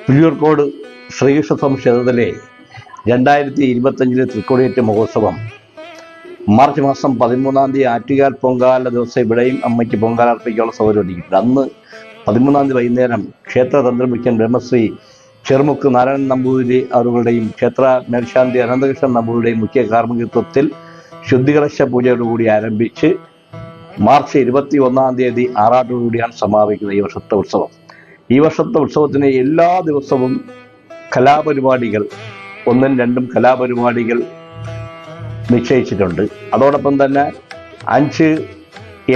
പുലിയൂർക്കോട് ശ്രീകൃഷ്ണസ്വാമി ക്ഷേത്രത്തിലെ രണ്ടായിരത്തി ഇരുപത്തഞ്ചിലെ തൃക്കൊടിയേറ്റ് മഹോത്സവം. മാർച്ച് മാസം പതിമൂന്നാം തീയതി ആറ്റുകാൽ പൊങ്കാല ദിവസം ഇവിടെയും അമ്മയ്ക്ക് പൊങ്കാല അർപ്പിക്കാനുള്ള സൗകര്യം ഒരുക്കിയിട്ടുണ്ട്. അന്ന് പതിമൂന്നാം തീയതി വൈകുന്നേരം ക്ഷേത്ര തന്ത്രമുഖ്യൻ ബ്രഹ്മശ്രീ ചെറുമുക്ക് നാരായണൻ നമ്പൂതിരി അവരുടെയും ക്ഷേത്ര മേൽശാന്തി അനന്തകൃഷ്ണൻ നമ്പൂതിരിയുടെയും മുഖ്യ കാർമ്മികത്വത്തിൽ ശുദ്ധികലശ പൂജയോടുകൂടി ആരംഭിച്ച് മാർച്ച് ഇരുപത്തി ഒന്നാം തീയതി ആറാട്ടോടുകൂടിയാണ് സമാപിക്കുന്നത് ഈ വർഷത്തെ ഉത്സവം. ഈ വർഷത്തെ ഉത്സവത്തിന് എല്ലാ ദിവസവും കലാപരിപാടികൾ ഒന്നും രണ്ടും കലാപരിപാടികൾ നിശ്ചയിച്ചിട്ടുണ്ട്. അതോടൊപ്പം തന്നെ അഞ്ച്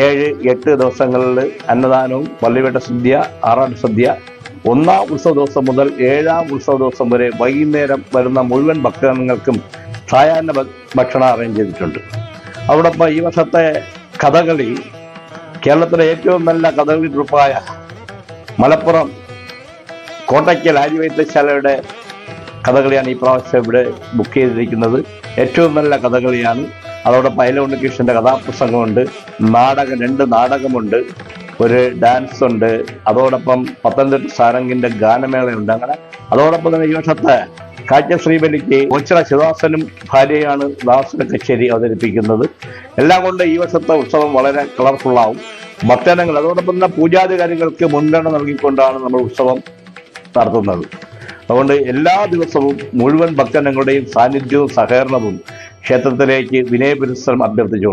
ഏഴ് എട്ട് ദിവസങ്ങളിൽ അന്നദാനവും പള്ളിവേട്ട സദ്യ ആറാട്ട് സദ്യ ഒന്നാം ഉത്സവ ദിവസം മുതൽ ഏഴാം ഉത്സവ ദിവസം വരെ വൈകുന്നേരം വരുന്ന മുഴുവൻ ഭക്തജനങ്ങൾക്കും സായാഹ്ന ഭക്ഷണം അറേഞ്ച് ചെയ്തിട്ടുണ്ട്. അതോടൊപ്പം ഈ വർഷത്തെ കഥകളി കേരളത്തിലെ ഏറ്റവും നല്ല കഥകളി ട്രൂപ്പായ മലപ്പുറം കോട്ടയ്ക്കൽ ആര്യവൈദ്യശാലയുടെ കഥകളിയാണ് ഈ പ്രാവശ്യം ഇവിടെ ബുക്ക് ചെയ്തിരിക്കുന്നത്. ഏറ്റവും നല്ല കഥകളിയാണ്. അതോടൊപ്പം കൃഷ്ണന്റെ കഥാപ്രസംഗമുണ്ട്. നാടകം രണ്ട് നാടകമുണ്ട്. ഒരു ഡാൻസ് ഉണ്ട്. അതോടൊപ്പം പത്തനംതിട്ട സാരംഗിന്റെ ഗാനമേളയുണ്ട് അങ്ങനെ. അതോടൊപ്പം തന്നെ ഈ വർഷത്തെ കാഴ്ച ശ്രീബലിക്ക് ശിവദാസനും ഭാര്യയാണ് ദാസന കച്ചേരി അവതരിപ്പിക്കുന്നത്. എല്ലാം കൊണ്ട് ഈ വർഷത്തെ ഉത്സവം വളരെ കളർഫുള്ളാവും ഭക്തജനങ്ങൾ അതോടൊപ്പം തന്നെ പൂജാധികാരികൾക്ക് മുൻഗണന നൽകിക്കൊണ്ടാണ് നമ്മൾ ഉത്സവം നടത്തുന്നത്. അതുകൊണ്ട് എല്ലാ ദിവസവും മുഴുവൻ ഭക്തജനങ്ങളുടെയും സാന്നിധ്യവും സഹകരണവും ക്ഷേത്രത്തിലേക്ക് വിനയപുരസ്സരം അഭ്യർത്ഥിച്ചു